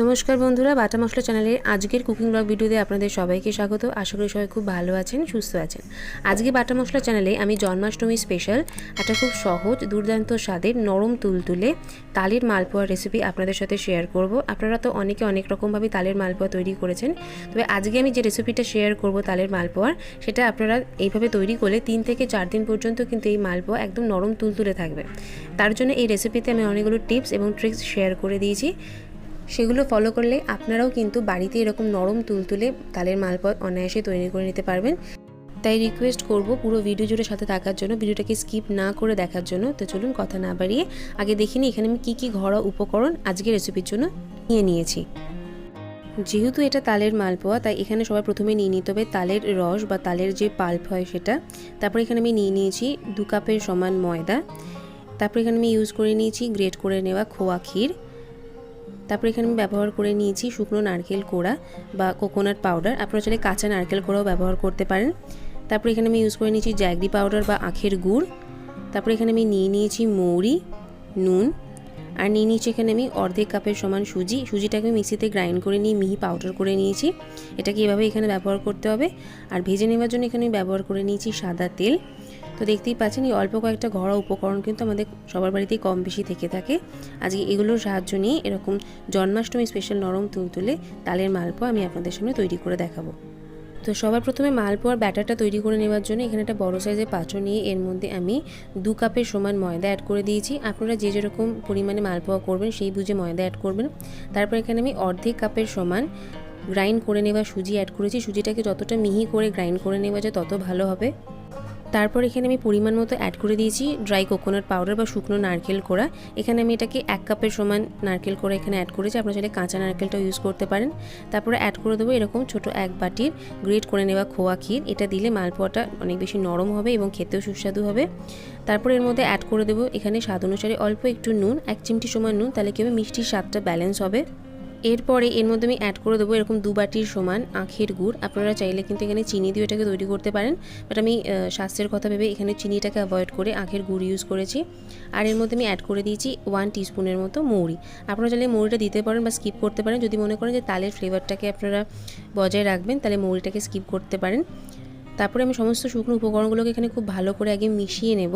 নমস্কার বন্ধুরা, বাটা মশলা চ্যানেলের আজকের কুকিং ব্লগ ভিডিওতে আপনাদের সবাইকে স্বাগত। আশা করি সবাই খুব ভালো আছেন, সুস্থ আছেন। আজকে বাটা মশলা চ্যানেলে আমি জন্মাষ্টমী স্পেশাল একটা খুব সহজ, দুর্দান্ত স্বাদের নরম তুলতুলে তালের মালপোয়ার রেসিপি আপনাদের সাথে শেয়ার করব। আপনারা তো অনেকে অনেক রকমভাবে তালের মালপোয়া তৈরি করেছেন। তবে আজকে আমি যে রেসিপিটা শেয়ার করব তালের মালপোয়ার, সেটা আপনারা এইভাবে তৈরি করলে তিন থেকে চার দিন পর্যন্ত কিন্তু এই মালপোয়া একদম নরম তুলতুলে থাকবে। তার জন্য এই রেসিপিতে আমি অনেকগুলো টিপস এবং ট্রিক্স শেয়ার করে দিয়েছি। সেগুলো ফলো করলে আপনারাও কিন্তু বাড়িতে এরকম নরম তুলতুলে তালের মালপথ অনায়াসে তৈরি করে নিতে পারবেন। তাই রিকোয়েস্ট করব পুরো ভিডিও জুড়ে সাথে থাকার জন্য, ভিডিওটাকে স্কিপ না করে দেখার জন্য। তো চলুন কথা না বাড়িয়ে আগে দেখিনি এখানে আমি কী কী ঘরোয়া উপকরণ আজকের রেসিপির জন্য নিয়ে নিয়েছি। যেহেতু এটা তালের মালপোয়া, তাই এখানে সবার প্রথমে নিয়ে নিতে হবে তালের রস বা তালের যে পাল্প হয় সেটা। তারপর এখানে আমি নিয়ে নিয়েছি দু কাপের সমান ময়দা। তারপর এখানে আমি ইউজ করে নিয়েছি গ্রেট করে নেওয়া খোয়া ক্ষীর। তারপর এখানে আমি ব্যবহার করে নিয়েছি শুকনো নারকেল কোড়া বা কোকোনাট পাউডার আপনারা চাইলে কাঁচা নারকেল কোড়াও ব্যবহার করতে পারেন। তারপর এখানে আমি ইউজ করে নিয়েছি জ্যাগরি পাউডার বা আখের গুড়। তারপর এখানে আমি নিয়ে নিয়েছি মৌরি, নুন। আর নিয়ে নিয়েছি এখানে আমি অর্ধেক কাপের সমান সুজি। সুজিটাকে আমি মিক্সিতে গ্রাইন্ড করে নিয়ে মিহি পাউডার করে নিয়েছি। এটাকে এভাবে এখানে ব্যবহার করতে হবে। আর ভেজে নেওয়ার জন্য এখানে আমি ব্যবহার করে নিয়েছি সাদা তেল। তো দেখতেই পাচ্ছেন এই অল্প কয়েকটা ঘরোয়া উপকরণ কিন্তু আমাদের সবার বাড়িতেই কম বেশি থেকে থাকে। আজকে এগুলোর সাহায্য নিয়ে এরকম জন্মাষ্টমী স্পেশাল নরম তুলতুলে তালের মালপোয়া আমি আপনাদের সামনে তৈরি করে দেখাবো। তো সবার প্রথমে মালপোয়ার ব্যাটারটা তৈরি করে নেওয়ার জন্য এখানে একটা বড় সাইজের পাত্র নিয়ে এর মধ্যে আমি দু কাপের সমান ময়দা অ্যাড করে দিয়েছি। আপনারা যে যেরকম পরিমাণে মালপোয়া করবেন সেই বুঝে ময়দা অ্যাড করবেন। তারপর এখানে আমি অর্ধেক কাপের সমান গ্রাইন্ড করে নেওয়া সুজি অ্যাড করেছি। সুজিটাকে যতটা মিহি করে গ্রাইন্ড করে নেওয়া যায় তত ভালো হবে। তারপর এখানে আমি পরিমাণ মতো অ্যাড করে দিয়েছি ড্রাই কোকোনাট পাউডার বা শুকনো নারকেল কোড়া। এখানে আমি এটাকে এক কাপের সমান নারকেল কোড়া এখানে অ্যাড করেছি। আপনারা চাইলে কাঁচা নারকেলটাও ইউজ করতে পারেন। তারপরে অ্যাড করে দেবো এরকম ছোট এক বাটির গ্রেট করে নেওয়া খোয়া ক্ষীর। এটা দিলে মালপোয়াটা অনেক বেশি নরম হবে এবং খেতেও সুস্বাদু হবে। তারপর এর মধ্যে অ্যাড করে দেবো এখানে স্বাদ অনুসারে অল্প একটু নুন, এক চিমটি সমান নুন, তাহলে কী হবে? মিষ্টির স্বাদটা ব্যালেন্স হবে। এরপরে এর মধ্যে আমি অ্যাড করে দেবো এরকম দু বাটির সমান আখের গুড়। আপনারা চাইলে কিন্তু এখানে চিনি দিয়ে এটাকে তৈরি করতে পারেন। বাট আমি স্বাস্থ্যের কথা ভেবে এখানে চিনিটাকে অ্যাভয়েড করে আখের গুড় ইউজ করেছি। আর এর মধ্যে আমি অ্যাড করে দিয়েছি ওয়ান টিস্পুনের মতো মৌরি। আপনারা চাইলে মৌরিটা দিতে পারেন বা স্কিপ করতে পারেন। যদি মনে করেন যে তালের ফ্লেভারটাকে আপনারা বজায় রাখবেন, তাহলে মৌরিটাকে স্কিপ করতে পারেন। তারপরে আমি সমস্ত শুকনো উপকরণগুলোকে এখানে খুব ভালো করে আগে মিশিয়ে নেব।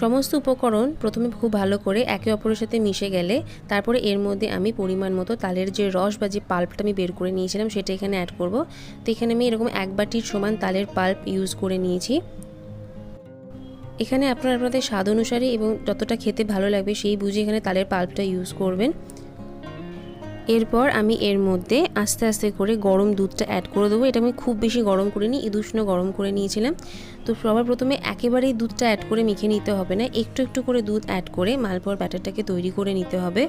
সমস্ত উপকরণ প্রথমে খুব ভালো করে একে অপরের সাথে মিশে গেলে, তারপরে এর মধ্যে আমি পরিমাণ মতো তালের যে রস বা যে পাল্পটা আমি বের করে নিয়েছিলাম সেটা এখানে অ্যাড করব। তো এখানে আমি এরকম এক বাটির সমান তালের পাল্প ইউজ করে নিয়েছি। এখানে আপনারা আপনাদের স্বাদ অনুসারে এবং যতটা খেতে ভালো লাগবে সেই বুঝে এখানে তালের পাল্পটা ইউজ করবেন। এরপর আমি এর মধ্যে আস্তে আস্তে করে গরম দুধটা অ্যাড করে দেবো। এটা আমি খুব বেশি গরম করে নিই ইদুষ্ণ গরম করে নিয়েছিলাম। তো সবার প্রথমে একেবারেই দুধটা অ্যাড করে মেখে নিতে হবে না, একটু একটু করে দুধ অ্যাড করে মালপোয়ার ব্যাটারটাকে তৈরি করে নিতে হবে।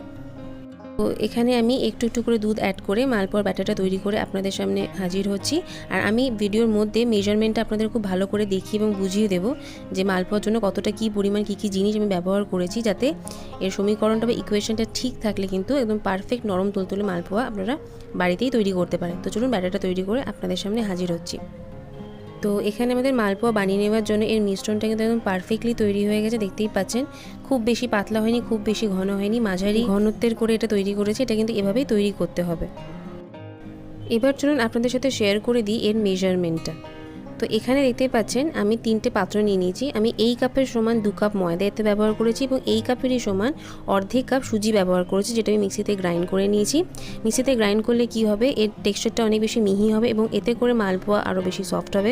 তো এখানে আমি একটু একটু করে দুধ অ্যাড করে মালপোয়ার ব্যাটারটা তৈরি করে আপনাদের সামনে হাজির হচ্ছি। আর আমি ভিডিওর মধ্যে মেজারমেন্টটা আপনাদের খুব ভালো করে দেখিয়ে এবং বুঝিয়ে দেবো যে মালপোয়ার জন্য কতটা কী পরিমাণ, কী কী জিনিস আমি ব্যবহার করেছি যাতে এর সমীকরণটা বা ইকুয়েশনটা ঠিক থাকলে কিন্তু একদম পারফেক্ট নরম তুলতুলে মালপোয়া আপনারা বাড়িতেই তৈরি করতে পারেন। তো চলুন ব্যাটারটা তৈরি করে আপনাদের সামনে হাজির হচ্ছি। তো এখানে আমাদের মালপোয়া বানিয়ে নেওয়ার জন্য এর মিশ্রণটা কিন্তু একদম পারফেক্টলি তৈরি হয়ে গেছে, দেখতেই পাচ্ছেন। খুব বেশি পাতলা হয়নি, খুব বেশি ঘন হয়নি, মাঝারি ঘনত্বের করে এটা তৈরি করেছে, এটা কিন্তু এভাবেই তৈরি করতে হবে। এবার চলুন আপনাদের সাথে শেয়ার করে দিই এর মেজারমেন্টটা তো এখানে দেখতে পাচ্ছেন, আমি তিনটে পাত্র নিয়ে নিয়েছি। আমি এই কাপের সমান দু কাপ ময়দা এতে ব্যবহার করেছি এবং এই কাপেরই সমান অর্ধেক কাপ সুজি ব্যবহার করেছি, যেটা আমি মিক্সিতে গ্রাইন্ড করে নিয়েছি। মিক্সিতে গ্রাইন্ড করলে কি হবে? এর টেক্সচারটা অনেক বেশি মিহি হবে এবং এতে করে মালপোয়া আরও বেশি সফট হবে।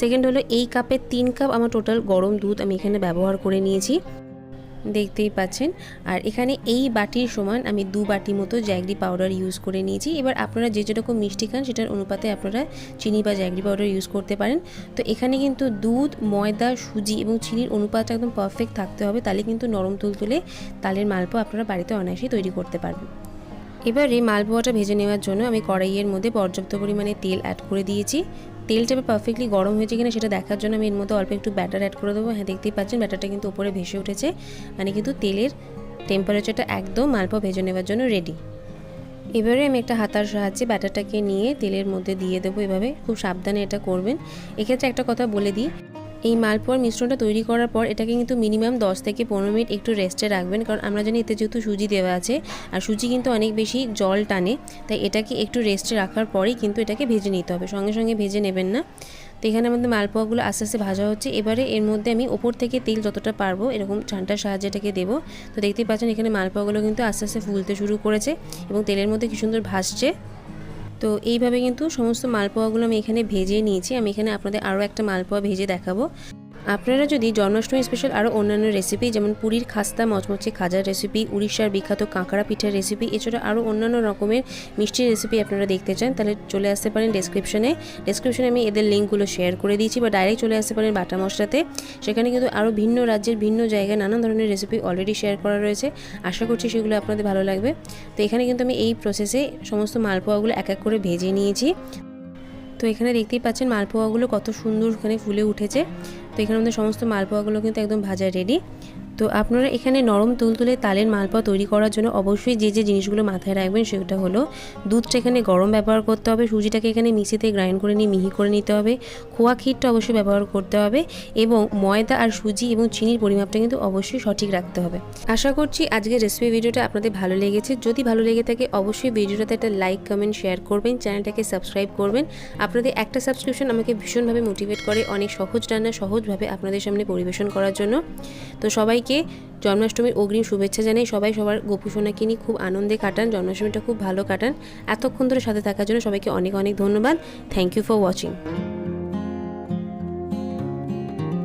সেকেন্ড হলো, এই কাপের তিন কাপ আমার টোটাল গরম দুধ আমি এখানে ব্যবহার করে নিয়েছি। দেখতেই পাচ্ছেন। আর এখানে এই বাটির সমান আমি দু বাটি মতো জ্যাগরি পাউডার ইউজ করে নিয়েছি। এবার আপনারা যে যেরকম মিষ্টি খান, সেটার অনুপাতে আপনারা চিনি বা জ্যাগরি পাউডার ইউজ করতে পারেন। তো এখানে কিন্তু দুধ, ময়দা, সুজি এবং চিনির অনুপাতটা একদম পারফেক্ট থাকতে হবে। তাহলে কিন্তু নরম তুলতুলে তালের মালপো আপনারা বাড়িতে অনায়াসেই তৈরি করতে পারবেন। এবারে মালপোয়াটা ভেজে নেওয়ার জন্য আমি কড়াইয়ের মধ্যে পর্যাপ্ত পরিমাণে তেল অ্যাড করে দিয়েছি। তেলটা পারফেক্টলি গরম হয়েছে কিনা সেটা দেখার জন্য আমি এর মধ্যে অল্প একটু ব্যাটার অ্যাড করে দেবো। হ্যাঁ দেখতেই পাচ্ছেন ব্যাটারটা কিন্তু উপরে ভেসে উঠেছে। মানে কিন্তু তেলের টেম্পারেচারটা একদম মালপোয়া ভেজে নেওয়ার জন্য রেডি এবারে আমি একটা হাতার সাহায্যে ব্যাটারটাকে নিয়ে তেলের মধ্যে দিয়ে দেবো এভাবে। খুব সাবধানে এটা করবেন। এক্ষেত্রে একটা কথা বলে দিই। এই মালপোয়ার মিশ্রণটা তৈরি করার পর এটাকে কিন্তু মিনিমাম 10 থেকে পনেরো মিনিট একটু রেস্টে রাখবেন। কারণ আমরা জানি এতে যেহেতু সুজি দেওয়া আছে, আর সুজি কিন্তু অনেক বেশি জল টানে, তাই এটাকে একটু রেস্টে রাখার পরেই কিন্তু এটাকে ভেজে নিতে হবে। সঙ্গে সঙ্গে ভেজে নেবেন না। তো এখানে আমাদের মালপোয়াগুলো আস্তে আস্তে ভাজা হচ্ছে। এবারে এর মধ্যে আমি ওপর থেকে তেল যতটা পারব এরকম ছানটার সাহায্যে এটাকে দেবো। তো দেখতেই পাচ্ছেন এখানে মালপোয়াগুলো কিন্তু আস্তে আস্তে ফুলতে শুরু করেছে এবং তেলের মধ্যে কি সুন্দর ভাসছে তো এইভাবে কিন্তু সমস্ত মালপোয়াগুলো আমি এখানে ভেজে নিয়েছি। আমি এখানে আপনাদের আরও একটা মালপোয়া ভেজে দেখাবো। আপনারা যদি জন্মাষ্টমী স্পেশাল আরও অন্যান্য রেসিপি যেমন পুরীর খাস্তা, মচমচে খাজার রেসিপি উড়িষ্যার বিখ্যাত কাঁকড়া পিঠার রেসিপি এছাড়া আরও অন্যান্য রকমের মিষ্টির রেসিপি আপনারা দেখতে চান, তাহলে চলে আসতে পারেন ডেসক্রিপশনে ডেসক্রিপশনে আমি এদের লিঙ্কগুলো শেয়ার করে দিয়েছি বা ডাইরেক্ট চলে আসতে পারেন বাটা মশলাতে। সেখানে কিন্তু আরও ভিন্ন রাজ্যের, ভিন্ন জায়গায় নানান ধরনের রেসিপি অলরেডি শেয়ার করা রয়েছে। আশা করছি সেগুলো আপনাদের ভালো লাগবে। তো এখানে কিন্তু আমি এই প্রসেসে সমস্ত মালপোয়াগুলো এক এক করে ভেজে নিয়েছি। তো এখানে দেখতেই পাচ্ছেন মালপোয়াগুলো কত সুন্দর ওখানে ফুলে উঠেছে। তো এখানে আমাদের সমস্ত মালপোয়াগুলো কিন্তু একদম ভাজা রেডি তো আপনারা এখানে নরম তুলতুলে তালের মালপোয়া তৈরি করার জন্য অবশ্যই যে যে জিনিসগুলো মাথায় রাখবেন সেটা হলো দুধটা এখানে গরম ব্যবহার করতে হবে, সুজিটাকে এখানে মিশিতে গ্রাইন্ড করে নিয়ে মিহি করে নিতে হবে, খোয়া ক্ষীরটা অবশ্যই ব্যবহার করতে হবে এবং ময়দা আর সুজি এবং চিনির পরিমাপটা কিন্তু অবশ্যই সঠিক রাখতে হবে। আশা করছি আজকের রেসিপি ভিডিওটা আপনাদের ভালো লেগেছে, যদি ভালো লেগে থাকে অবশ্যই ভিডিওটাতে একটা লাইক কমেন্ট শেয়ার করবেন, চ্যানেলটাকে সাবস্ক্রাইব করবেন। আপনাদের একটা সাবস্ক্রিপশন আমাকে ভীষণভাবে মোটিভেট করে অনেক সহজ রান্না সহজভাবে আপনাদের সামনে পরিবেশন করার জন্য। তো সবাইকে জন্মাষ্টমীর অগ্রিম শুভেচ্ছা জানাই। সবাই সবার গোপুসোনাকে নিয়ে খুব আনন্দে কাটান, জন্মাষ্টমীটা খুব ভালো কাটান। এতক্ষণ ধরে সাথে থাকার জন্য সবাইকে অনেক অনেক ধন্যবাদ। Thank you for watching